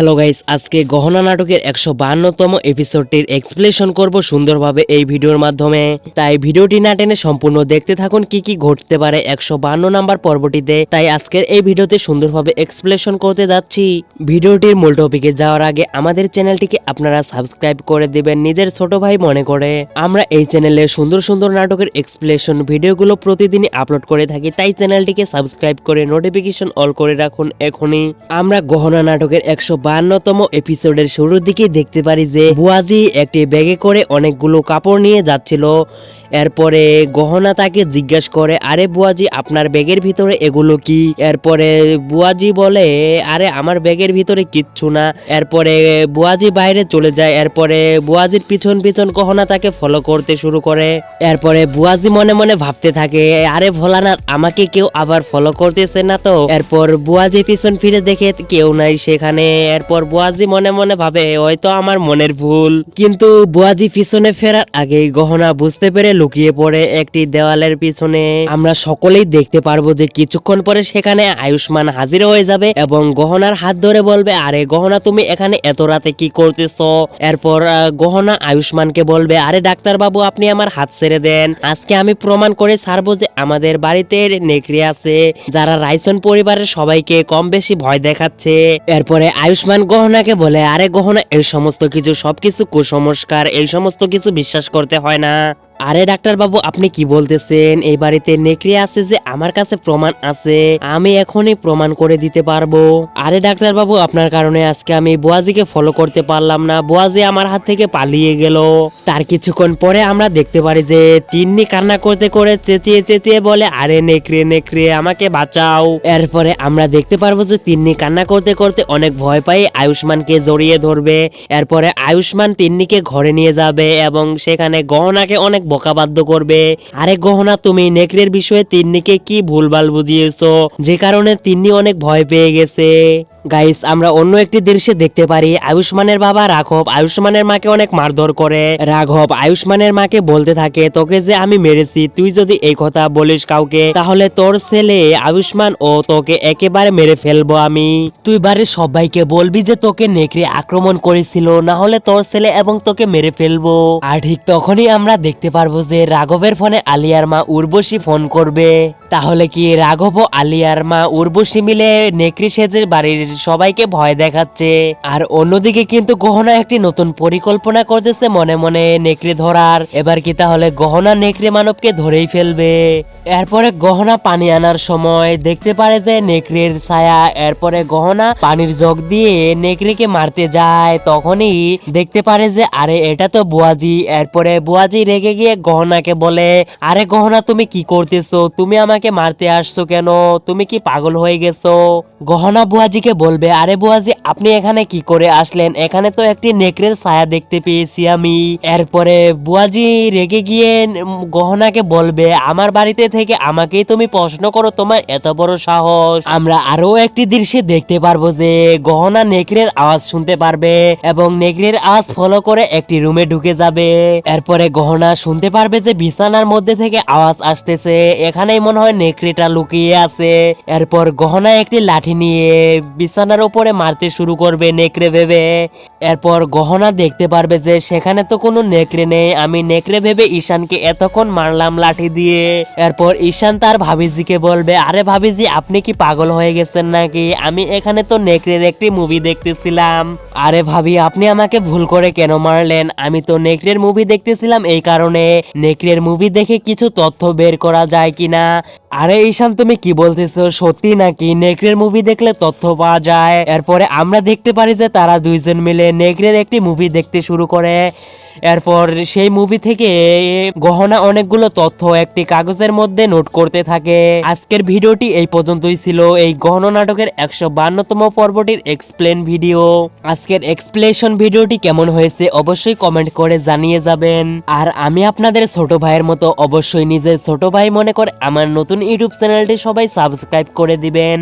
Hello guys, আজকে গহনা নাটকের একশো বাহান্নতম এপিসোডটির এক্সপ্লেশন করব সুন্দরভাবে এই ভিডিওর মাধ্যমে। তাই ভিডিওটি না টেনে সম্পূর্ণ দেখতে থাকুন কি কি ঘটতে পারে একশো বাহান্ন নাম্বার পর্বটিতে। তাই আজকের এই ভিডিওতে সুন্দরভাবে এক্সপ্লেশন করতে যাচ্ছি। ভিডিওটির মূল টপিকে যাওয়ার আগে আমাদের চ্যানেলটিকে আপনারা সাবস্ক্রাইব করে দেবেন নিজের ছোট ভাই মনে করে। আমরা এই চ্যানেলে সুন্দর সুন্দর নাটকের এক্সপ্লেশন ভিডিওগুলো প্রতিদিনই আপলোড করে থাকি, তাই চ্যানেলটিকে সাবস্ক্রাইব করে নোটিফিকেশন অল করে রাখুন এখনই। আমরা গহনা নাটকের একশো বায়ান্নতম এপিসোডের শুরুর দিকে দেখতে পারি যে বুয়াজি একটি ব্যাগে করে অনেকগুলো কাপড় নিয়ে যাচ্ছিল। এরপরে গহনা তাকে জিজ্ঞেস করে, আরে বুয়াজি, আপনার ব্যাগের ভিতরে এগুলো কি? এরপরে বুয়াজি বলে, আরে, আমার ব্যাগের ভিতরে কিচ্ছু না। এরপরে বুয়াজি বাইরে চলে যায়। এরপরে বুয়াজির পিছন পিছন গহনা তাকে ফলো করতে শুরু করে। এরপরে বুয়াজি মনে মনে ভাবতে থাকে, আরে ভোলানাথ, আমাকে কেউ আবার ফলো করতেছে না তো? এরপর বুয়াজি পিছন ফিরে দেখে কেউ নাই সেখানে। এরপর বুয়াজি মনে মনে ভাবে, হয়তো আমার মনের ভুল। কিন্তু বুয়াজি পিছনে ফেরার আগেই গহনা বুঝতে পেরে লুকিয়ে পড়ে একটি দেওয়ালের পিছনে। আমরা সকলেই দেখতে পারব যে কিছুক্ষণ পরে সেখানে আয়ুষ্মান হাজির হয়ে যাবে এবং গহনার হাত ধরে বলবে, আরে গহনা, তুমি এখানে এত রাতে কি করতেছো? এরপর গহনা আয়ুষ্মানকে বলবে, আরে ডাক্তার বাবু আপনি আমার হাত ছেড়ে দেন। আজকে আমি প্রমাণ করে ছাড়বো যে আমাদের বাড়িতে নেকড়ে আছে, যারা রাইসন পরিবারের সবাইকে কম বেশি ভয় দেখাচ্ছে। এরপরে আয়ুষ্মান গহনাকে বলে, আরে গহনা, এই সমস্ত কিছু সবকিছু কুসংস্কার, এই সমস্ত কিছু বিশ্বাস করতে হয় না। আরে ডাক্তার বাবু, আপনি কি বলতেছেন? এই বাড়িতে নেকড়ে আছে যে আমার কাছে প্রমাণ আছে, আমি এখনই প্রমাণ করে দিতে পারব। আরে ডাক্তার বাবু, আপনার কারণে আজকে আমি বোয়াজিকে ফলো করতে পারলাম না। বোয়াজি আমার হাত থেকে পালিয়ে গেল। তার কিছুক্ষণ পরে আমরা দেখতে পারি যে তিন্নি কান্না করতে করে চেঁচিয়ে চেঁচিয়ে বলে, আরে নেকড়ে নেকড়ে, আমাকে বাঁচাও। এরপরে আমরা দেখতে পারব যে তিন্নি কান্না করতে করতে অনেক ভয় পাই আয়ুষ্মানকে জড়িয়ে ধরবে। এরপরে আয়ুষ্মান তিন্নিকে ঘরে নিয়ে যাবে এবং সেখানে গহনাকে অনেক বোকাবাদ্য করবে। আরে গহনা তুমি, নেকড়ের বিষয়ে তিন্নিকে কি ভুলভাল বুঝিয়েছ? যে কারণে তিন্নি অনেক ভয় পেয়ে গেছে। গাইস আমরা অন্য একটি দৃশ্যে দেখতে পারি, আয়ুষ্মানের বাবা রাঘব। আয়ুষ্মানের মাকে অনেক মারধর করে। রাঘব, আয়ুষ্মানের মাকে বলতে থাকে, তোকে যে আমি মেরেছি, তুই যদি এই কথা বলিস কাউকে, তাহলে তোর ছেলে আয়ুষ্মান ও তোকে একেবারে মেরে ফেলব আমি। তুই বাড়ির সবাইকে বলবি যে তোকে নেকড়ে আক্রমণ করেছিল, না হলে তোর ছেলে এবং তোকে মেরে ফেলব। আর ঠিক তখনই আমরা দেখতে পারব যে রাঘবের ফোনে আলিয়ার মা উর্বশী ফোন করবে। তাহলে কি রাঘব ও আলিয়ার মা উর্বশী মিলে নেকড়ি সেজে বাড়ির সবাইকে ভয় দেখাচ্ছে। আর অন্যদিকে কিন্তু গহনা একটি নতুন পরিকল্পনা করতেছে মনে মনে নেকড়ে ধরার। এবার কি তাহলে গহনা নেকড়ে মানবকে ধরেই ফেলবে? এরপরে গহনা পানি আনার সময় দেখতে পারে যে নেকড়ের ছায়া। এরপরে গহনা পানির জগ দিয়ে নেকড়েকে মারতে যায়। তখনই দেখতে পারে যে, আরে, এটা তো বুয়াজি। এরপরে বুয়াজি রেগে গিয়ে গহনাকে বলে, আরে গহনা, তুমি কি করতেছো? তুমি আমাকে মারতে আসছো কেন? তুমি কি পাগল হয়ে গেছো? গহনা বুয়াজিকে বলবে আরে বুয়াজি আপনি এখানে কি করে আসলেন? এখানে তো একটি নেকড়ের ছায়া দেখতে পেয়েছি আমি। এরপরে বুয়াজি রেগে গিয়ে গহনাকে বলবে, আমার বাড়িতে থেকে আমাকেই তুমি প্রশ্ন করো তোমার এত বড় সাহস। আমরা আরও একটি দৃশ্যে দেখতে পারব যে গহনা নেকড়ের আওয়াজ শুনতে পারবে এবং নেকড়ের আওয়াজ ফলো করে একটি রুমে ঢুকে যাবে। এরপরে গহনা শুনতে পারবে যে বিছানার মধ্যে থেকে আওয়াজ আসতেছে। এখানেই মনে হয় নেকড়েটা লুকিয়ে আছে। এরপর গহনা একটি লাঠি নিয়ে বিছানার উপরে মারতে শুরু করবে নেকড়ে ভেবে। এরপর গহনা দেখতে পারবে যে সেখানে তো কোনো নেকড়ে নেই। আমি নেকড়ে ভেবে ঈশানকে এতক্ষণ মারলাম লাঠি দিয়ে। এরপর ঈশান তার ভাবিজিকে বলবে, আরে ভাবিজি, আপনি কি পাগল হয়ে গেছেন নাকি? আমি এখানে তো নেকড়ের একটি মুভি দেখতেছিলাম। আরে ভাবি, আপনি আমাকে ভুল করে কেন মারলেন? আমি তো নেকড়ের মুভি দেখতেছিলাম এই কারণে। নেকড়ের মুভি দেখে কিছু তথ্য বের করা যায় কিনা? আরে ঈশান, তুমি কি বলতেছো? সত্যি নাকি নেকড়ের মুভি দেখলে তথ্য পাওয়া যায়? এরপরে আমরা দেখতে পারি যে তারা দুইজন মিলে নেকড়ের একটি মুভি দেখতে শুরু করে। এরপর সেই মুভি থেকে গহনা অনেকগুলো তথ্য একটি কাগজের মধ্যে নোট করতে থাকে। আজকের ভিডিওটি এই পর্যন্তই ছিল। এই গহনা নাটকের একশো বান্নতম পর্বটির এক্সপ্লেন ভিডিও আজকের এক্সপ্লেশন ভিডিওটি কেমন হয়েছে অবশ্যই কমেন্ট করে জানিয়ে যাবেন। আর আমি আপনাদের ছোট ভাইয়ের মতো অবশ্যই নিজের ছোট ভাই মনে করে আমার নতুন ইউটিউব চ্যানেলটি সবাই সাবস্ক্রাইব করে দিবেন।